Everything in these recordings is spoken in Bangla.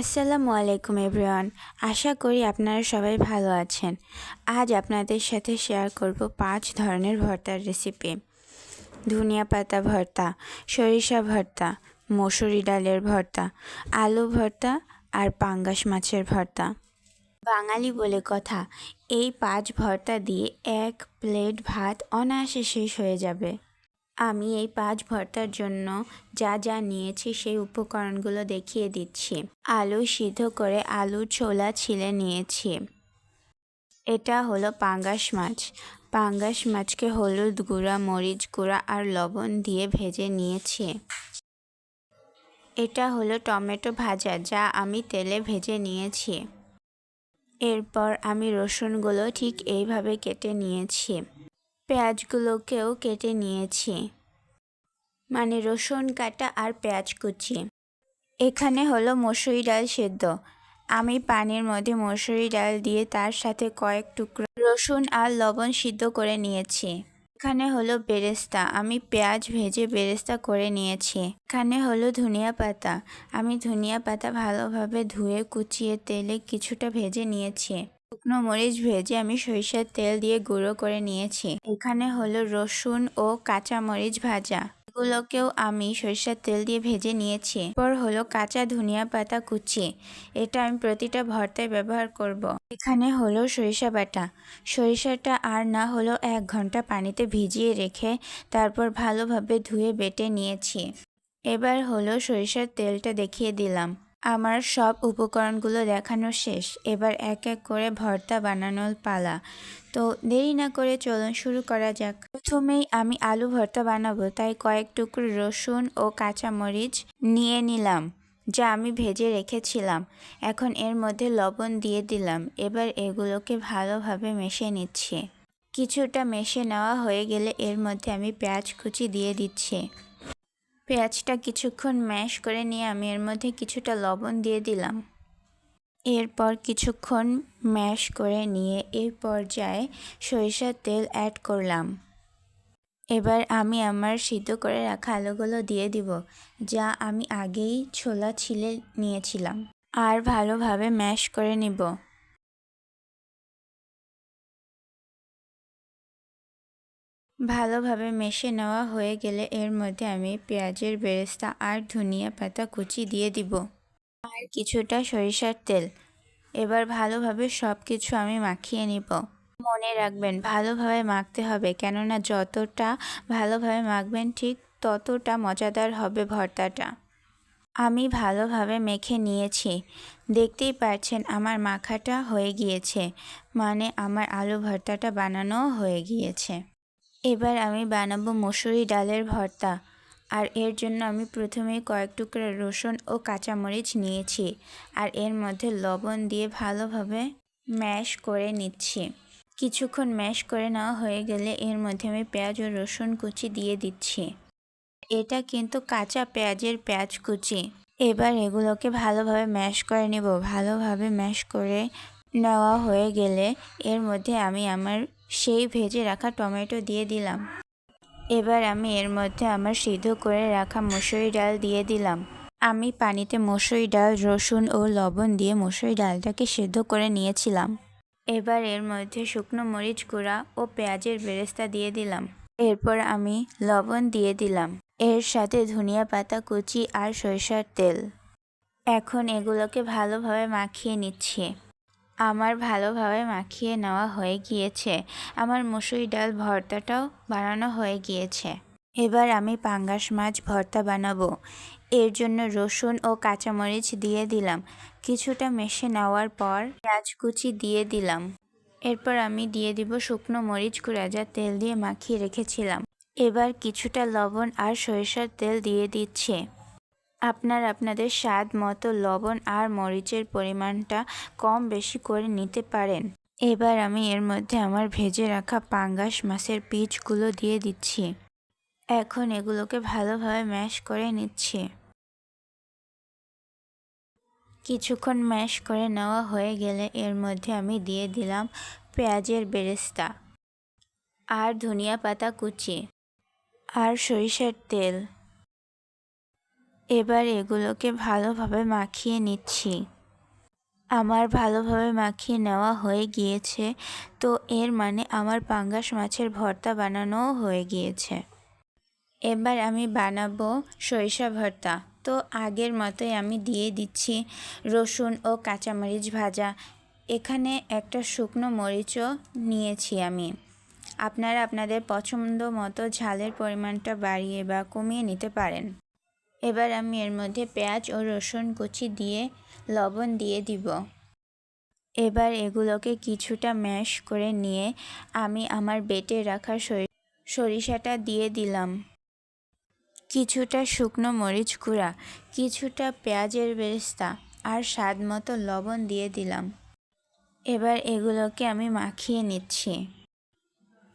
আসসালামু আলাইকুম এভরিওয়ান। আশা করি আপনারা সবাই ভালো আছেন। আজ আপনাদের সাথে শেয়ার করব পাঁচ ধরনের ভর্তার রেসিপি ধনিয়া পাতা ভর্তা, সরিষা ভর্তা, মসুরি ডালের ভর্তা, আলু ভর্তা আর পাঙ্গাস মাছের ভর্তা। বাঙালি বলে কথা, এই পাঁচ ভর্তা দিয়ে এক প্লেট ভাত অনায়াসে শেষ হয়ে যাবে। আমি এই পাঁচ ভর্তার জন্য যা যা নিয়েছি সেই উপকরণগুলো দেখিয়ে দিচ্ছি। আলু সিদ্ধ করে আলুর ছোলা ছিলে নিয়েছি। এটা হলো পাঙ্গাস মাছ। পাঙ্গাস মাছকে হলুদ গুঁড়া, মরিচ গুঁড়া আর লবণ দিয়ে ভেজে নিয়েছি। এটা হলো টমেটো ভাজা, যা আমি তেলে ভেজে নিয়েছি। এরপর আমি রসুনগুলো ঠিক এইভাবে কেটে নিয়েছি। পেঁয়াজগুলোকেও কেটে নিয়েছি। মানে রসুন, কাটা আর পেঁয়াজ কুচি। এখানে হলো মসুরি ডাল সেদ্ধ। আমি পানির মধ্যে মসুরি ডাল দিয়ে তার সাথে কয়েক টুকরো রসুন আর লবণ সিদ্ধ করে নিয়েছি। এখানে হলো বেরেস্তা। আমি পেঁয়াজ ভেজে বেরেস্তা করে নিয়েছি। এখানে হলো ধনিয়া পাতা। আমি ধনিয়া পাতা ভালোভাবে ধুয়ে কুচিয়ে তেলে কিছুটা ভেজে নিয়েছি। শুকনো মরিচ ভেজে আমি সরিষার তেল দিয়ে গুঁড়ো করে নিয়েছি। এখানে হলো রসুন ও কাঁচা মরিচ ভাজা। এগুলোকেও আমি সরিষার তেল দিয়ে ভেজে নিয়েছি। এরপর হলো কাঁচা ধনিয়া পাতা কুচি। এটা আমি প্রতিটা ভর্তায় ব্যবহার করব। এখানে হলো সরিষা বাটা। সরিষাটা আর না হলো এক ঘণ্টা পানিতে ভিজিয়ে রেখে তারপর ভালোভাবে ধুয়ে বেটে নিয়েছি। এবার হলো সরিষার তেলটা দেখিয়ে দিলাম। আমার সব উপকরণগুলো দেখানো শেষ। এবার এক এক করে ভর্তা বানানোর পালা। তো দেরি না করে চলুন শুরু করা যাক। প্রথমেই আমি আলু ভর্তা বানাবো, তাই কয়েক টুকরো রসুন ও কাঁচামরিচ নিয়ে নিলাম, যা আমি ভেজে রেখেছিলাম। এখন এর মধ্যে লবণ দিয়ে দিলাম। এবার এগুলোকে ভালোভাবে মেশে নিচ্ছে। কিছুটা মেশে নেওয়া হয়ে গেলে এর মধ্যে আমি পেঁয়াজ কুচি দিয়ে দিচ্ছি। পেঁয়াজটা কিছুক্ষণ ম্যাশ করে নিয়ে আমি এর মধ্যে কিছুটা লবণ দিয়ে দিলাম। এরপর কিছুক্ষণ ম্যাশ করে নিয়ে এই পর্যায়ে সরিষার তেল অ্যাড করলাম। এবার আমি আমার সিদ্ধ করে রাখা আলুগুলো দিয়ে দিব, যা আমি আগেই ছোলা ছিলে নিয়েছিলাম। আর ভালোভাবে ম্যাশ করে নিব। ভালোভাবে মেশে নেওয়া হয়ে গেলে এর মধ্যে আমি পেঁয়াজের বেরেস্তা আর ধনিয়া পাতা কুচি দিয়ে দিব। আর কিছুটা সরিষার তেল। এবার ভালোভাবে সব কিছু আমি মাখিয়ে নিব। মনে রাখবেন, ভালোভাবে মাখতে হবে। কেননা যতটা ভালোভাবে মাখবেন ঠিক ততটা মজাদার হবে ভর্তাটা। আমি ভালোভাবে মেখে নিয়েছি। দেখতেই পাচ্ছেন, আমার মাখাটা হয়ে গিয়েছে। মানে আমার আলু ভর্তাটা বানানো হয়ে গিয়েছে। এবার আমি বানাবো মসুরি ডালের ভর্তা। আর এর জন্য আমি প্রথমেই কয়েক টুকরা রসুন ও কাঁচামরিচ নিয়েছি আর এর মধ্যে লবণ দিয়ে ভালোভাবে ম্যাশ করে নিচ্ছি। কিছুক্ষণ ম্যাশ করে নেওয়া হয়ে গেলে এর মধ্যে আমি পেঁয়াজ ও রসুন কুচি দিয়ে দিচ্ছি। এটা কিন্তু কাঁচা পেঁয়াজের পেঁয়াজ কুচি। এবার এগুলোকে ভালোভাবে ম্যাশ করে নেব। ভালোভাবে ম্যাশ করে নেওয়া হয়ে গেলে এর মধ্যে আমি আমার সেই ভেজে রাখা টমেটো দিয়ে দিলাম। এবার আমি এর মধ্যে আমার সিদ্ধ করে রাখা মসুরি ডাল দিয়ে দিলাম। আমি পানিতে মসুরি ডাল, রসুন ও লবণ দিয়ে মসুরি ডালটাকে সিদ্ধ করে নিয়েছিলাম। এবার এর মধ্যে শুকনো মরিচ গুঁড়া ও পেঁয়াজের বেরেস্তা দিয়ে দিলাম। এরপর আমি লবণ দিয়ে দিলাম। এর সাথে ধনিয়া পাতা, কুচি আর সরিষার তেল। এখন এগুলোকে ভালোভাবে মাখিয়ে নিচ্ছি। আমার ভালোভাবে মাখিয়ে নেওয়া হয়ে গিয়েছে। আমার মুসুরি ডাল ভর্তাটাও বানানো হয়ে গিয়েছে। এবার আমি পাঙ্গাস মাছ ভর্তা বানাবো। এর জন্য রসুন ও কাঁচামরিচ দিয়ে দিলাম। কিছুটা মেশে নেওয়ার পর পেঁয়াজ কুচি দিয়ে দিলাম। এরপর আমি দিয়ে দিব শুকনো মরিচ গুঁড়া যা তেল দিয়ে মাখিয়ে রেখেছিলাম। এবার কিছুটা লবণ আর সরিষার তেল দিয়ে দিচ্ছে। আপনার আপনাদের স্বাদ মতো লবণ আর মরিচের পরিমাণটা কম বেশি করে নিতে পারেন। এবার আমি এর মধ্যে আমার ভেজে রাখা পাঙ্গাস মাছের পিচগুলো দিয়ে দিচ্ছি। এখন এগুলোকে ভালোভাবে ম্যাশ করে নিচ্ছি। কিছুক্ষণ ম্যাশ করে নেওয়া হয়ে গেলে এর মধ্যে আমি দিয়ে দিলাম পেঁয়াজের বেরেস্তা আর ধনিয়া পাতা কুচি আর সরিষার তেল। এবার এগুলোকে ভালোভাবে মাখিয়ে নিচ্ছি। আমার ভালোভাবে মাখিয়ে নেওয়া হয়ে গিয়েছে, তো এর মানে আমার পাঙ্গাস মাছের ভর্তা বানানোও হয়ে গিয়েছে। এবার আমি বানাবো সরিষা ভর্তা। তো আগের মতোই আমি দিয়ে দিচ্ছি রসুন ও কাঁচামরিচ ভাজা। এখানে একটা শুকনো মরিচও নিয়েছি আমি। আপনারা আপনাদের পছন্দ মতো ঝালের পরিমাণটা বাড়িয়ে বা কমিয়ে নিতে পারেন। এবার আমি এর মধ্যে পেঁয়াজ ও রসুন কুচি দিয়ে লবণ দিয়ে দিব। এবার এগুলোকে কিছুটা ম্যাশ করে নিয়ে আমি আমার বেটে রাখা সরিষাটা দিয়ে দিলাম। কিছুটা শুকনো মরিচ গুঁড়া, কিছুটা পেঁয়াজের বেরেস্তা আর স্বাদ মতো লবণ দিয়ে দিলাম। এবার এগুলোকে আমি মাখিয়ে নিচ্ছি।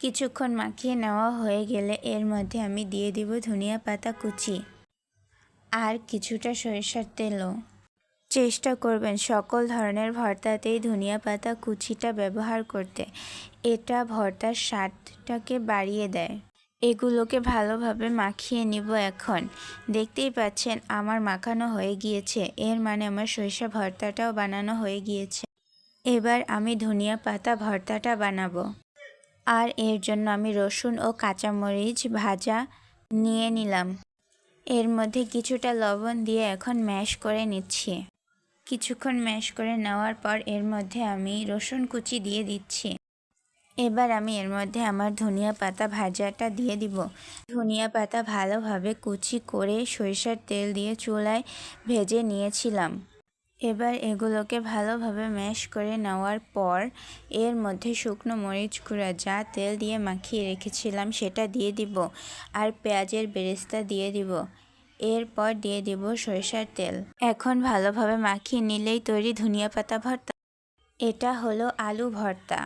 কিছুক্ষণ মাখিয়ে নেওয়া হয়ে গেলে এর মধ্যে আমি দিয়ে দিব ধনিয়া পাতা কুচি। আর কিছুটা সরিষার তেলও। চেষ্টা করবেন সকল ধরনের ভর্তাতেই ধনিয়া পাতা কুচিটা ব্যবহার করতে। এটা ভর্তার স্বাদটাকে বাড়িয়ে দেয়। এগুলোকে ভালোভাবে মাখিয়ে নিব এখন। দেখতেই পাচ্ছেন আমার মাখানো হয়ে গিয়েছে। এর মানে আমার সরিষা ভর্তাটাও বানানো হয়ে গিয়েছে। এবার আমি ধনিয়া পাতা ভর্তাটা বানাবো। আর এর জন্য আমি রসুন ও কাঁচামরিচ ভাজা নিয়ে নিলাম। এর মধ্যে কিছুটা লবণ দিয়ে এখন ম্যাশ করে নিচ্ছি। কিছুক্ষণ ম্যাশ করে নেওয়ার পর এর মধ্যে আমি রসুন কুচি দিয়ে দিচ্ছি। এবার আমি এর মধ্যে আমার ধনিয়া পাতা ভাজাটা দিয়ে দিব। ধনিয়া পাতা ভালোভাবে কুচি করে সরিষার তেল দিয়ে চুলায় ভেজে নিয়েছিলাম। এবার এগুলোকে ভালোভাবে ম্যাশ করে নেওয়ার পর এর মধ্যে শুকনো মরিচ গুঁড়া যা তেল দিয়ে মাখিয়ে রেখেছিলাম সেটা দিয়ে দিব আর পেঁয়াজের বেরেস্তা দিয়ে দিব। এরপর দিয়ে দিব সরিষার তেল। এখন ভালোভাবে মাখিয়ে নিলেই তৈরি ধনিয়া পাতা ভর্তা। এটা হলো আলু ভর্তা।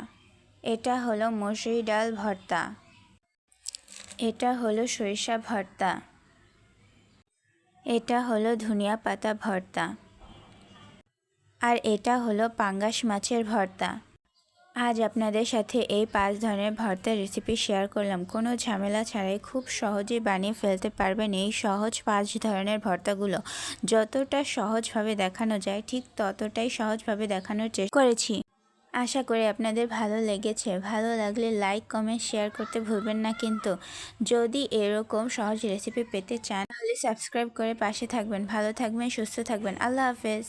এটা হলো মসুরি ডাল ভর্তা। এটা হলো সরিষা ভর্তা। এটা হলো ধনিয়া পাতা ভর্তা। আর এটা হলো পাঙ্গাস মাছের ভর্তা। আজ আপনাদের সাথে এই পাঁচ ধরনের ভর্তার রেসিপি শেয়ার করলাম। কোনো ঝামেলা ছাড়াই খুব সহজেই বানিয়ে ফেলতে পারবেন এই সহজ পাঁচ ধরনের ভর্তাগুলো। যতটা সহজভাবে দেখানো যায়, ঠিক ততটাই সহজভাবে দেখানোর চেষ্টা করেছি। আশা করি আপনাদের ভালো লেগেছে। ভালো লাগলে লাইক কমেন্ট শেয়ার করতে ভুলবেন না কিন্তু যদি এরকম সহজ রেসিপি পেতে চান, তাহলে সাবস্ক্রাইব করে পাশে থাকবেন। ভালো থাকবেন, সুস্থ থাকবেন। আল্লাহ হাফেজ।